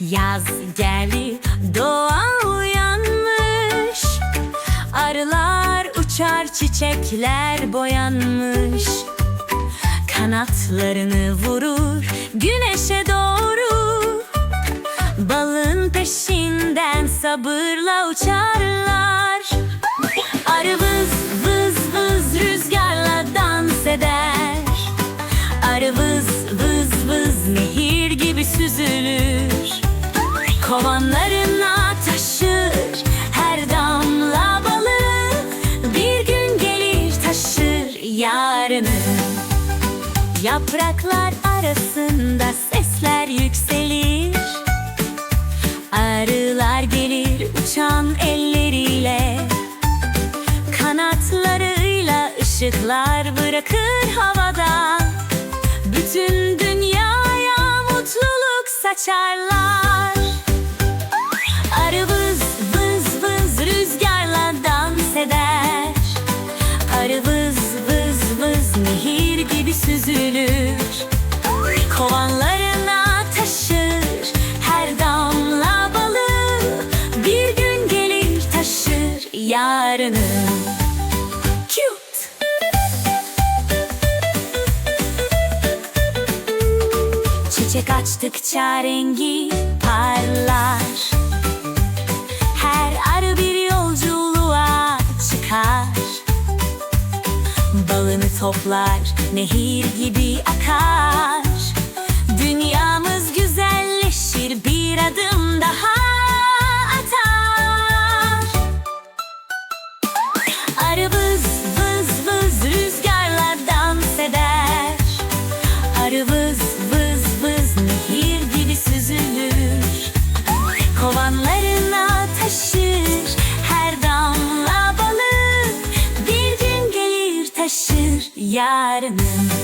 Yaz geldi, doğa uyanmış. Arılar uçar, çiçekler boyanmış. Kanatlarını vurur güneşe doğru. Balın peşinden sabırla uçarlar. Arı vız vız vız rüzgarla dans eder. Arı vız vız vız nehir gibi süzülür Kovanlarına taşır her damla balık Bir gün gelir taşır yarını. Yapraklar arasında sesler yükselir Arılar gelir uçan elleriyle. Kanatlarıyla ışıklar bırakır havada. Bütün dünyaya mutluluk saçarlar süzülür Kovanlarına taşır her damla balı Bir gün gelir taşır yarını. Cute. Çiçek açtıkça rengi parlar toplar, nehir gibi akar. Dünyamız güzelleşir bir adım daha atar. Arı vız vız vız rüzgarla dans eder. Arı vız vız vız nehir gibi süzülür. Kovanlarına taşır yarının